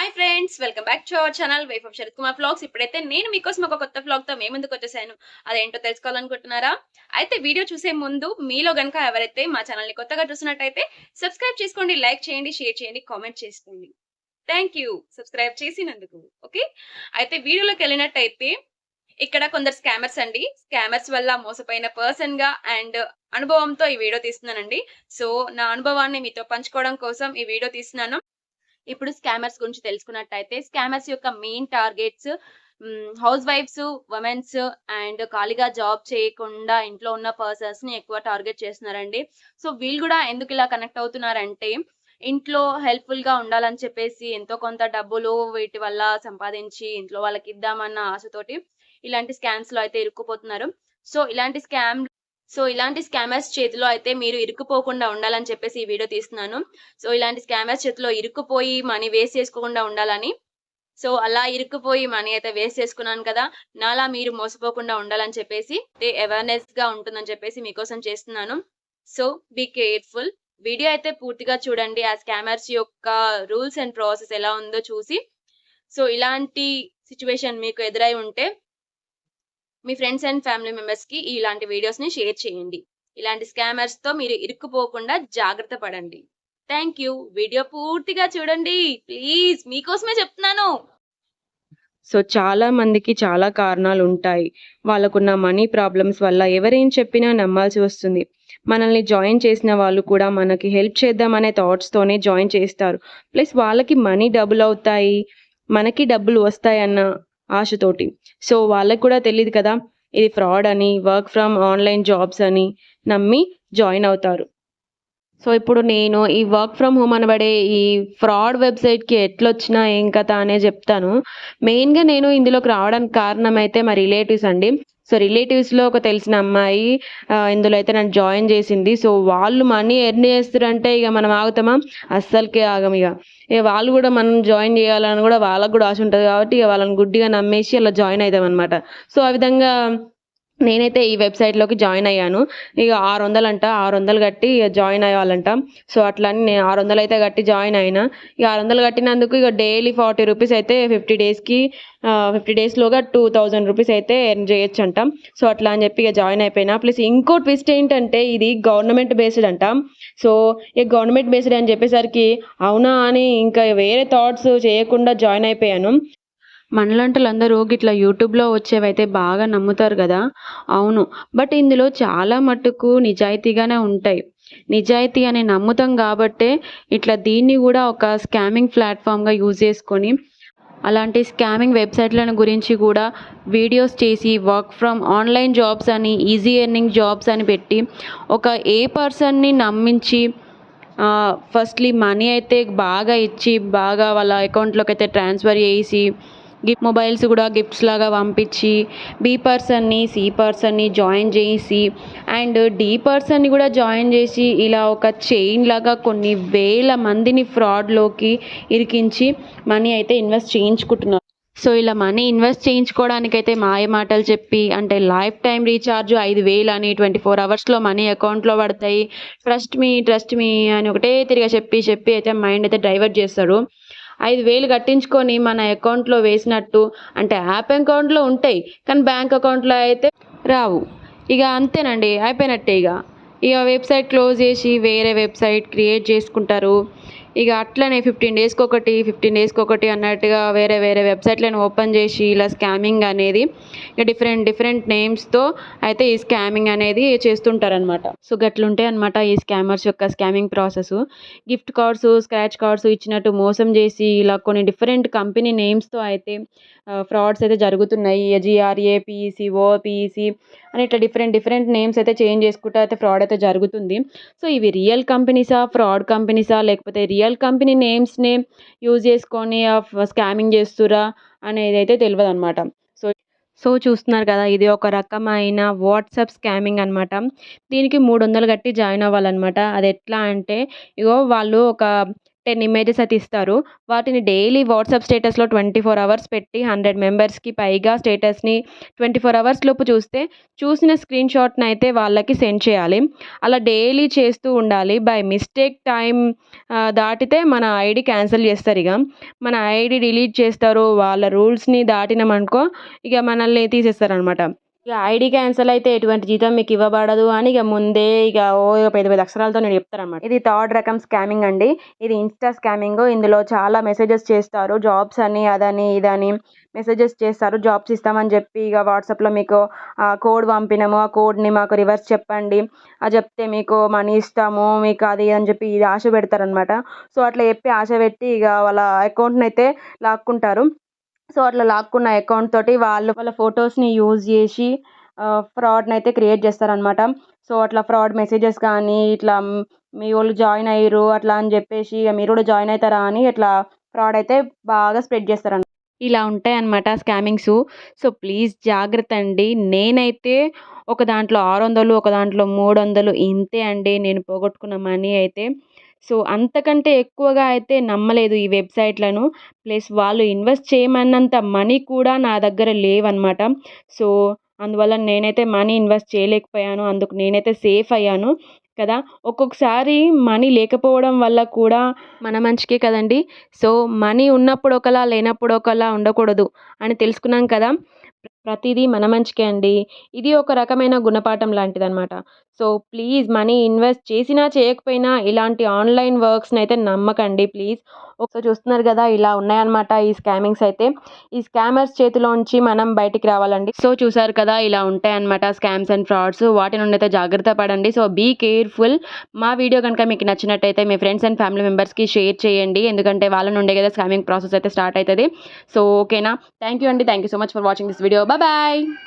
Hi friends welcome back to our channel wife of Sharath Kumar vlogs ఇప్పుడైతే నేను మీకోసం ఒక కొత్త ఫ్లాగ్తో ముందుకు వచ్చేసాను. అదేంటో తెలుసుకోవాలనుకుంటున్నారా? అయితే వీడియో చూసే ముందు మీలో గనక ఎవరైతే మా ఛానల్ని కొత్తగా చూసినట్టయితే సబ్స్క్రైబ్ చేసుకోండి లైక్ చేయండి షేర్ చేయండి కామెంట్ చేసుకోండి. థ్యాంక్ యూ సబ్స్క్రైబ్ చేసినందుకు. ఓకే అయితే వీడియోలోకి వెళ్ళినట్టయితే ఇక్కడ కొందరు స్కామర్స్ అండి. స్కామర్స్ వల్ల మోసపోయిన పర్సన్గా అండ్ అనుభవంతో ఈ వీడియో తీస్తున్నానండి. సో నా అనుభవాన్ని మీతో పంచుకోవడం కోసం ఈ వీడియో తీస్తున్నాను. ఇప్పుడు స్కామర్స్ గురించి తెలుసుకున్నట్టయితే స్కామర్స్ యొక్క main targets house wives womens and ఖాళీగా జాబ్ చేయకుండా ఇంట్లో ఉన్న పర్సన్స్ని ఎక్కువ టార్గెట్ చేస్తున్నారండి. సో వీళ్ళు కూడా ఎందుకు ఇలా కనెక్ట్ అవుతున్నారంటే ఇంట్లో హెల్ప్ఫుల్గా ఉండాలని చెప్పేసి ఎంతో కొంత డబ్బులు వీటి వల్ల సంపాదించి ఇంట్లో వాళ్ళకి ఇద్దామన్న ఆశతోటి ఇలాంటి స్కామ్స్లో అయితే ఇరుక్కుపోతున్నారు. సో ఇలాంటి స్కామ్ సో ఇలాంటి స్కామర్స్ చేతిలో అయితే మీరు ఇరుక్కుపోకుండా ఉండాలని చెప్పేసి ఈ వీడియో తీస్తున్నాను. సో ఇలాంటి స్కామర్స్ చేతిలో ఇరుక్కుపోయి మనీ వేస్ట్ చేసుకోకుండా ఉండాలని. సో అలా ఇరుక్కుపోయి మనీ అయితే వేస్ట్ చేసుకున్నాను కదా నాలా మీరు మోసపోకుండా ఉండాలని చెప్పేసి అవేర్నెస్గా ఉంటుందని చెప్పేసి మీకోసం చేస్తున్నాను. So be careful. వీడియో అయితే పూర్తిగా చూడండి. ఆ స్కామర్స్ యొక్క రూల్స్ అండ్ ప్రాసెస్ ఎలా ఉందో చూసి. సో ఇలాంటి సిచ్యువేషన్ మీకు ఎదురై ఉంటే మీ ఫ్రెండ్స్ అండ్ ఫ్యామిలీ మెంబర్స్కి ఇలాంటి వీడియోస్ని షేర్ చేయండి. ఇలాంటి స్కామర్స్తో మీరు ఇరుక్కుపోకుండా జాగ్రత్త పడండి. థ్యాంక్ యూ వీడియో పూర్తిగా చూడండి. ప్లీజ్ మీకోసమే చెప్తున్నాను. సో చాలా మందికి చాలా కారణాలు ఉంటాయి. వాళ్ళకున్న మనీ ప్రాబ్లమ్స్ వల్ల ఎవరేం చెప్పినా నమ్మాల్సి వస్తుంది. మనల్ని జాయిన్ చేసిన వాళ్ళు కూడా మనకి హెల్ప్ చేద్దామనే థాట్స్తోనే జాయిన్ చేస్తారు. ప్లస్ వాళ్ళకి మనీ డబుల్ అవుతాయి. మనకి డబ్బులు వస్తాయి అన్న ఆశతోటి. సో వాళ్ళకి కూడా తెలియదు కదా ఇది ఫ్రాడ్ అని వర్క్ ఫ్రమ్ ఆన్లైన్ జాబ్స్ అని నమ్మి జాయిన్ అవుతారు. సో ఇప్పుడు నేను ఈ వర్క్ ఫ్రమ్ హోమ్ అనబడే ఈ ఫ్రాడ్ వెబ్సైట్కి ఎట్లొచ్చినా ఏం కథ అనే చెప్తాను. మెయిన్గా నేను ఇందులోకి రావడానికి కారణం అయితే మా రిలేటివ్స్ అండి. సో రిలేటివ్స్లో ఒక తెలిసిన అమ్మాయి ఇందులో అయితే నన్ను జాయిన్ చేసింది. సో వాళ్ళు మనీ ఎర్న్ చేస్తారంటే ఇక మనం ఆగుతామా? అస్సలకే ఆగం ఇక. ఇక వాళ్ళు కూడా మనం జాయిన్ చేయాలని కూడా వాళ్ళకు కూడా ఆశ ఉంటుంది కాబట్టి ఇక వాళ్ళని గుడ్డిగా నమ్మేసి అలా జాయిన్ అవుతాం అనమాట సో ఆ విధంగా నేనైతే ఈ వెబ్సైట్లోకి జాయిన్ అయ్యాను. ఇక ఆరు వందలు అంట ఆరు వందలు కట్టి ఇక జాయిన్ అయ్యాలంట. సో అట్లా అని నేను ఆరు వందలు అయితే కట్టి జాయిన్ అయినా. ఇక ఆరు వందలు కట్టినందుకు ఇక డైలీ ఫార్టీ రూపీస్ అయితే ఫిఫ్టీ డేస్కి ఫిఫ్టీ డేస్లోగా టూ థౌజండ్ రూపీస్ అయితే ఎర్న్ చేయొచ్చు అంట సో అట్లా అని చెప్పి ఇక జాయిన్ అయిపోయినా. ప్లస్ ఇంకో ట్విస్ట్ ఏంటంటే ఇది గవర్నమెంట్ బేస్డ్ అంట. సో ఇక గవర్నమెంట్ బేస్డ్ అని చెప్పేసరికి అవునా అని ఇంకా వేరే థాట్స్ చేయకుండా జాయిన్ అయిపోయాను. మనలాంటి గిట్లా యూట్యూబ్లో వచ్చేవైతే బాగా నమ్ముతారు కదా? అవును. బట్ ఇందులో చాలా మట్టుకు నిజాయితీగానే ఉంటాయి. నిజాయితీ అని నమ్ముతాం కాబట్టే ఇట్లా దీన్ని కూడా ఒక స్కామింగ్ ప్లాట్ఫామ్గా యూజ్ చేసుకొని అలాంటి స్కామింగ్ వెబ్సైట్లను గురించి కూడా వీడియోస్ చేసి వర్క్ ఫ్రమ్ ఆన్లైన్ జాబ్స్ అని ఈజీ ఎర్నింగ్ జాబ్స్ అని పెట్టి ఒక ఏ పర్సన్ని నమ్మించి ఫస్ట్లీ మనీ అయితే బాగా ఇచ్చి బాగా వాళ్ళ అకౌంట్లోకి అయితే ట్రాన్స్ఫర్ చేసి గిఫ్ట్ మొబైల్స్ కూడా గిఫ్ట్స్ లాగా పంపించి బి పర్సన్ని సి పర్సన్ని జాయిన్ చేసి అండ్ డి పర్సన్ని కూడా జాయిన్ చేసి ఇలా ఒక చైన్ లాగా కొన్ని వేల మందిని ఫ్రాడ్లోకి ఇరికించి మనీ అయితే ఇన్వెస్ట్ చేయించుకుంటున్నారు. సో ఇలా మనీ ఇన్వెస్ట్ చేయించుకోవడానికైతే మాయ మాటలు చెప్పి అంటే లైఫ్ టైం రీఛార్జ్ ఐదు వేలు అని ట్వంటీ ఫోర్ అవర్స్లో మనీ అకౌంట్లో పడతాయి. ట్రస్ట్ మీ ట్రస్ట్ మీ అని ఒకటే తిరిగా చెప్పి చెప్పి అయితే మైండ్ అయితే డైవర్ట్ చేస్తాడు ఐదు వేలు కట్టించుకొని మన అకౌంట్లో వేసినట్టు అంటే యాప్ అకౌంట్లో ఉంటాయి కానీ బ్యాంక్ అకౌంట్లో అయితే రావు. ఇక అంతేనండి అయిపోయినట్టే ఇక. ఇక వెబ్సైట్ క్లోజ్ చేసి వేరే వెబ్సైట్ క్రియేట్ చేసుకుంటారు. ఇక అట్లనే ఫిఫ్టీన్ డేస్కి ఒకటి ఫిఫ్టీన్ డేస్కి ఒకటి అన్నట్టుగా వేరే వేరే వెబ్సైట్లను ఓపెన్ చేసి ఇలా స్కామింగ్ అనేది ఇక డిఫరెంట్ డిఫరెంట్ నేమ్స్తో అయితే ఈ స్కామింగ్ అనేది చేస్తుంటారనమాట సో గట్లుంటే అనమాట ఈ స్కామర్స్ యొక్క scamming process gift cards scratch cards ఇచ్చినట్టు మోసం చేసి ఇలా కొన్ని డిఫరెంట్ కంపెనీ నేమ్స్తో అయితే ఫ్రాడ్స్ అయితే జరుగుతున్నాయి. జిఆర్ఏ పిఈసి ఓ అని ఇట్లా డిఫరెంట్ డిఫరెంట్ నేమ్స్ అయితే చేంజ్ చేసుకుంటూ అయితే ఫ్రాడ్ అయితే జరుగుతుంది. సో ఇవి రియల్ కంపెనీసా ఫ్రాడ్ కంపెనీసా లేకపోతే రియల్ రియల్ కంపెనీ నేమ్స్ని యూజ్ చేసుకొని స్కామింగ్ చేస్తురా అనేది అయితే తెలియదు అనమాట సో సో చూస్తున్నారు కదా ఇది ఒక రకమైన వాట్సాప్ స్కామింగ్ అనమాట దీనికి మూడు వందలు కట్టి జాయిన్ అవ్వాలన్నమాట. అది ఎట్లా అంటే ఇగో వాళ్ళు ఒక టెన్ ఇమేజెస్ అయితే ఇస్తారు. వాటిని డైలీ వాట్సాప్ స్టేటస్లో ట్వంటీ ఫోర్ అవర్స్ పెట్టి హండ్రెడ్ మెంబర్స్కి పైగా స్టేటస్ని ట్వంటీ ఫోర్ అవర్స్ లోపు చూస్తే చూసిన స్క్రీన్ షాట్ని అయితే వాళ్ళకి సెండ్ చేయాలి. అలా డైలీ చేస్తూ ఉండాలి. బై మిస్టేక్ టైం దాటితే మన ఐడి క్యాన్సిల్ చేస్తారు ఇక. మన ఐడి డిలీట్ చేస్తారు. వాళ్ళ రూల్స్ని దాటినామనుకో ఇక మనల్ని తీసేస్తారు ఇక ఐడి క్యాన్సిల్ అయితే ఎటువంటి జీతం మీకు ఇవ్వబడదు అని ఇక ముందే ఇక ఓ పెద్ద పెద్ద అక్షరాలతో నేను చెప్తారనమాట ఇది థర్డ్ రకం స్కామింగ్ అండి. ఇది ఇన్స్టా స్కామింగ్. ఇందులో చాలా మెసేజెస్ చేస్తారు. జాబ్స్ అని అదని ఇదని మెసేజెస్ చేస్తారు. జాబ్స్ ఇస్తామని చెప్పి ఇక వాట్సాప్లో మీకు ఆ కోడ్ పంపినాము. ఆ కోడ్ని మాకు రివర్స్ చెప్పండి. అది చెప్తే మీకు మనీ ఇస్తాము మీకు అది అని చెప్పి ఇది ఆశ పెడతారనమాట సో అట్లా చెప్పి ఆశ పెట్టి ఇక వాళ్ళ అకౌంట్ని అయితే లాక్కుంటారు. సో అట్లా లాక్కున్న అకౌంట్ తోటి వాళ్ళు వాళ్ళ ఫొటోస్ని యూజ్ చేసి ఫ్రాడ్ని అయితే క్రియేట్ చేస్తారనమాట సో అట్లా ఫ్రాడ్ మెసేజెస్ కానీ ఇట్లా మీ వాళ్ళు జాయిన్ అయ్యారు అట్లా అని చెప్పేసి ఇక మీరు కూడా జాయిన్ అవుతారా అని ఇట్లా ఫ్రాడ్ అయితే బాగా స్ప్రెడ్ చేస్తారన్నమాట ఇలా ఉంటాయి అన్నమాట స్కామింగ్స్ సో ప్లీజ్ జాగ్రత్త అండి. నేనైతే ఒక దాంట్లో ఆరు వందలు ఒక దాంట్లో మూడు వందలు ఇంతే అండి. నేను పోగొట్టుకున్న మనీ అయితే. సో అంతకంటే ఎక్కువగా అయితే నమ్మలేదు ఈ వెబ్సైట్లను. ప్లస్ వాళ్ళు ఇన్వెస్ట్ చేయమన్నంత మనీ కూడా నా దగ్గర లేవన్నమాట సో అందువల్ల నేనైతే మనీ ఇన్వెస్ట్ చేయలేకపోయాను. అందుకు నేనైతే సేఫ్ అయ్యాను కదా. ఒక్కొక్కసారి మనీ లేకపోవడం వల్ల కూడా మన మంచికే కదండి. సో మనీ ఉన్నప్పుడు ఒకలా లేనప్పుడు ఒకలా ఉండకూడదు అని తెలుసుకున్నాం కదా. ప్రతిదీ మన మంచికే అండి. ఇది ఒక రకమైన గుణపాఠం లాంటిదన్నమాట. సో ప్లీజ్ మనీ ఇన్వెస్ట్ చేసినా చేయకపోయినా ఇలాంటి ఆన్లైన్ వర్క్స్ని అయితే నమ్మకండి ప్లీజ్. ఒకసారి చూస్తున్నారు కదా ఇలా ఉన్నాయన్నమాట ఈ స్కామింగ్స్ అయితే. ఈ స్కామర్స్ చేతిలోంచి మనం బయటికి రావాలండి. సో చూసారు కదా ఇలా ఉంటాయన్నమాట స్కామ్స్ అండ్ ఫ్రాడ్స్. వాటి నుండి అయితే జాగ్రత్త పడండి. So be careful. మా వీడియో కనుక మీకు నచ్చినట్టయితే మీ ఫ్రెండ్స్ అండ్ ఫ్యామిలీ మెంబర్స్కి షేర్ చేయండి. ఎందుకంటే వాళ్ళ నుండే కదా స్కామింగ్ ప్రాసెస్ అయితే స్టార్ట్ అవుతుంది. సో ఓకేనా? థ్యాంక్ యూ అండి. Thank you so much for watching this video. Bye-bye.